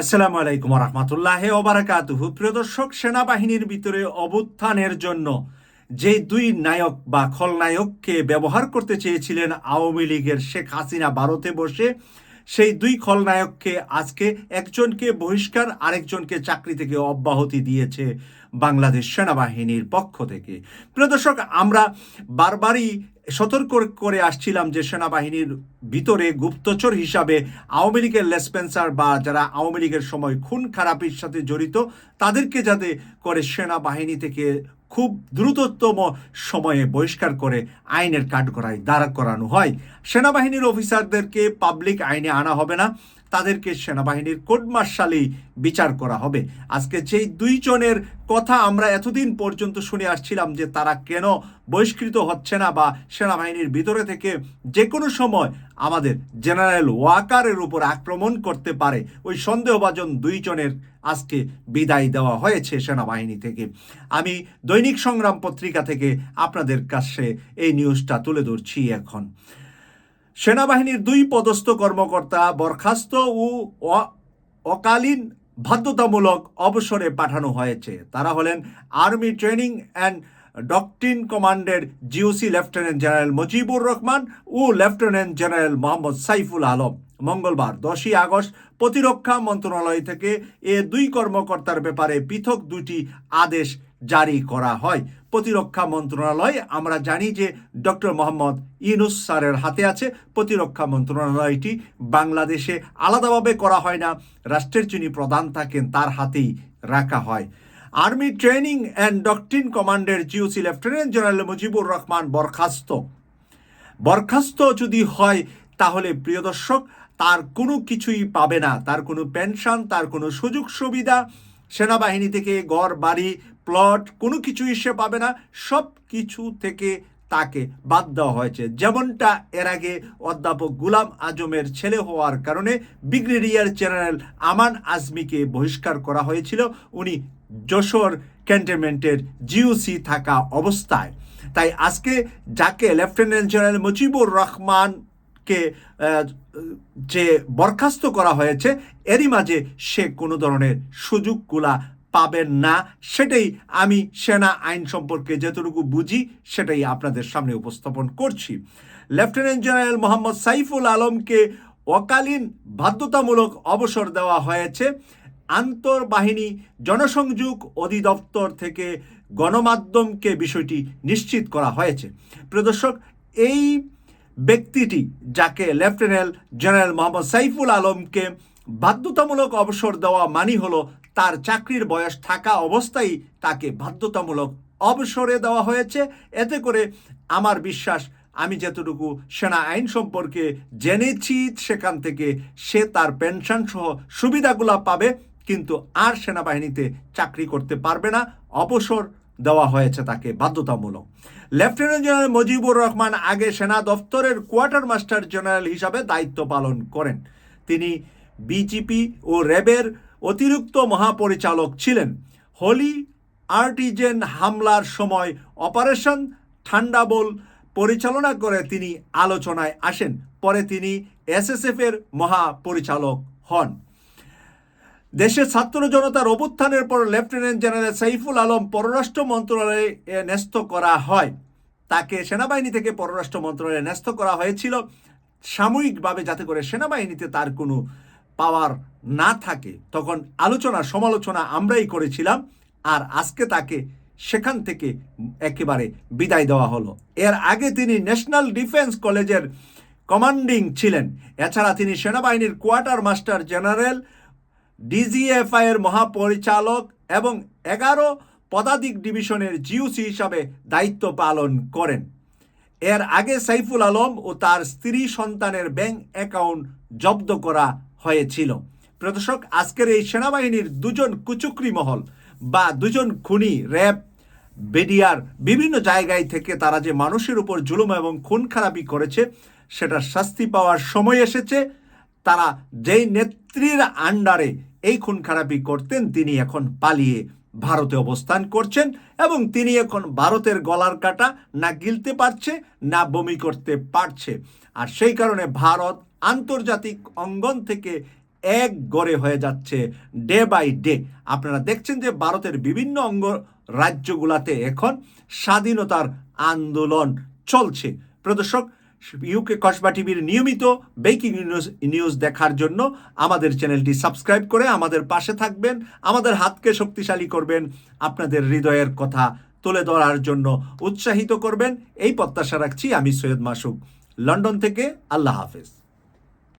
আসসালামু আলাইকুম রহমতুল্লাহ ওবারাকাতুহু প্রিয় দর্শক, সেনাবাহিনীর ভিতরে অবুত্থানের জন্য যে দুই নায়ক বা খলনায়ককে ব্যবহার করতে চেয়েছিলেন আওয়ামী লীগের শেখ হাসিনা, ভারতে বসে সেই দুই খলনায়ককে আজকে একজনকে বহিষ্কার, আরেকজনকে চাকরি থেকে অব্যাহতি দিয়েছে বাংলাদেশ সেনাবাহিনীর পক্ষ থেকে। প্রিয় দর্শক, আমরা বারবারই সতর্ক করে আসছিলাম যে সেনাবাহিনীর ভিতরে গুপ্তচর হিসাবে আওয়ামী লীগের লেসপেন্সার বা যারা আওয়ামী লীগের সময় খুন খারাপির সাথে জড়িত, তাদেরকে যাতে করে সেনাবাহিনী থেকে খুব দ্রুততম সময়ে বহিষ্কার করে আইনের কাঠগড়ায় দাঁড়া করানো হয়। সেনাবাহিনীর অফিসারদেরকে পাবলিক আইনে আনা হবে না। তাদেরকে সেনাবাহিনীর কোর্ট মার্শালেই বিচার করা হবে। আজকে যেই দুইজনের কথা আমরা এতদিন পর্যন্ত শুনে আসছিলাম যে তারা কেন বহিষ্কৃত হচ্ছে না বা সেনাবাহিনীর ভিতরে থেকে যে কোনো সময় আমাদের জেনারেল ওয়াকারের উপর আক্রমণ করতে পারে, ওই সন্দেহভাজন দুইজনের আজকে বিদায় দেওয়া হয়েছে সেনাবাহিনী থেকে। আমি দৈনিক সংগ্রাম পত্রিকা থেকে আপনাদের কাছে এই নিউজটা তুলে ধরছি এখন। সেনাবাহিনীর দুই পদস্থ কর্মকর্তা বরখাস্ত ও অকালীন বাধ্যতামূলক অবসরে পাঠানো হয়েছে। তারা হলেন আর্মি ট্রেনিং অ্যান্ড ডকটিন কমান্ডের GOC lieutenant general Mujibur Rahman ও লেফটেন্যান্ট জেনারেল মোহাম্মদ সাইফুল আলম। মঙ্গলবার, দশই আগস্ট, প্রতিরক্ষা মন্ত্রণালয় থেকে এ দুই কর্মকর্তার ব্যাপারে পৃথক দুটি আদেশ জারি করা হয়। প্রতিরক্ষা মন্ত্রণালয়, আমরা জানি যে ডক্টর মোহাম্মদ ইউনুস স্যারের হাতে আছে। প্রতিরক্ষা মন্ত্রণালয়টি বাংলাদেশে আলাদাভাবে করা হয় না। রাষ্ট্রের যিনি প্রধান থাকেন, তার হাতেই রাখা হয়। আর্মি ট্রেনিং অ্যান্ড ডকটিন কমান্ডের GOC lieutenant general Mujibur Rahman বরখাস্ত। বরখাস্ত যদি হয়, তাহলে প্রিয় দর্শক, তার কোনো কিছুই পাবে না। তার কোনো পেনশন, তার কোনো সুযোগ সুবিধা, সেনাবাহিনী থেকে ঘর, বাড়ি প্লট কোনো কিছুই সে পাবে না, সব কিছু থেকে তাকে বাদ দেওয়া হয়েছে। যেমনটা এর আগে অধ্যাপক গুলাম আজমের ছেলে হওয়ার কারণে ব্রিগেডিয়ার জেনারেল আমান আজমিকে বহিষ্কার করা হয়েছিল। উনি যশোর ক্যান্টনমেন্টের জিওসি থাকা অবস্থায়। তাই আজকে যাকে লেফটেন্যান্ট জেনারেল মুজিবুর রহমানকে যে বরখাস্ত করা হয়েছে, এরই মাঝে সে কোনো ধরনের সুযোগগুলা পাবেন না, সেটাই আমি সেনা আইন সম্পর্কে যতটুকু বুঝি, সেটাই আপনাদের সামনে উপস্থাপন করছি। লেফটেন্যান্ট জেনারেল মোহাম্মদ সাইফুল আলমকে অকালীন বাধ্যতামূলক অবসর দেওয়া হয়েছে। আন্তর্বাহিনী জনসংযোগ অধিদপ্তর থেকে গণমাধ্যমকে বিষয়টি নিশ্চিত করা হয়েছে। প্রদর্শক এই ব্যক্তিটি যাকে লেফটেন্যান্ট জেনারেল মোহাম্মদ সাইফুল আলমকে বাধ্যতামূলক অবসর দেওয়া মানি হলো তার চাকরির বয়স থাকা অবস্থায় তাকে বাধ্যতামূলক অবসরে দেওয়া হয়েছে। এতে করে আমার বিশ্বাস, আমি যতটুকু সেনা আইন সম্পর্কে জেনেছি, সেখান থেকে সে তার পেনশন সহ সুবিধাগুলো পাবে, কিন্তু আর সেনাবাহিনীতে চাকরি করতে পারবে না। অবসর দেওয়া হয়েছে তাকে বাধ্যতামূলক। লেফটেন্যান্ট জেনারেল মুজিবুর রহমান আগে সেনা দপ্তরের কোয়ার্টার মাস্টার জেনারেল হিসাবে দায়িত্ব পালন করেন। তিনি বিজিপি ও র্যাবের অতিরিক্ত মহাপরিচালক ছিলেন। হোলি আর্টিজেন হামলার সময় অপারেশন ঠান্ডাবোল পরিচালনা করে তিনি আলোচনায় আসেন। পরে তিনি এসএসএফ এর মহাপরিচালক হন। দেশের ছাত্র জনতার অভ্যুত্থানের পর লেফটেন্যান্ট জেনারেল সাইফুল আলম পররাষ্ট্র মন্ত্রণালয়ে ন্যস্ত করা হয়। তাকে সেনাবাহিনী থেকে পররাষ্ট্র মন্ত্রণালয়ে ন্যস্ত করা হয়েছিল। সাময়িকভাবে যাতে করে সেনাবাহিনীতে তার কোনো পাওয়ার না থাকে, তখন আলোচনা, সমালোচনা আমরাই করেছিলাম আর আজকে তাকে সেখান থেকে একেবারে বিদায় দেওয়া হলো। এর আগে তিনি ন্যাশনাল ডিফেন্স কলেজের কমান্ডিং ছিলেন। এছাড়া তিনি সেনাবাহিনীর কোয়ার্টার মাস্টার জেনারেল, ডিজিএফআই এর মহাপরিচালক এবং এগারো পদাতিক ডিভিশনের জিউসি হিসাবে দায়িত্ব পালন করেন। এর আগে সাইফুল আলম ও তার স্ত্রী সন্তানের ব্যাংক অ্যাকাউন্ট জব্দ করা হয়েছিল। প্রদর্শক, আজকের এই সেনাবাহিনীর দুজন কুচুকরি মহল বা দুজন খুনি, র্যাব, বেডিয়ার বিভিন্ন জায়গায় থেকে তারা যে মানুষের উপর জুলুম এবং খুন খারাপি করেছে সেটা শাস্তি পাওয়ার সময় এসেছে। তারা যেই নেত্রীর আন্ডারে এই খুন খারাপি করতেন, তিনি এখন পালিয়ে ভারতে অবস্থান করছেন এবং তিনি এখন ভারতের গলার কাটা না গিলতে পারছে, না বমি করতে পারছে। আর সেই কারণে ভারত আন্তর্জাতিক অঙ্গন থেকে এক গড়ে হয়ে যাচ্ছে ডে বাই ডে। আপনারা দেখছেন যে ভারতের বিভিন্ন অঙ্গ রাজ্যগুলাতে এখন স্বাধীনতার আন্দোলন চলছে। প্রদর্শক ইউকে কসবা টিভির নিয়মিত বেকিং নিউজ নিউজ দেখার জন্য আমাদের চ্যানেলটি সাবস্ক্রাইব করে আমাদের পাশে থাকবেন, আমাদের হাতকে শক্তিশালী করবেন, আপনাদের হৃদয়ের কথা তুলে ধরার জন্য উৎসাহিত করবেন। এই প্রত্যাশা রাখছি আমি সৈয়দ মাসুক। লন্ডন থেকে আল্লাহ হাফেজ।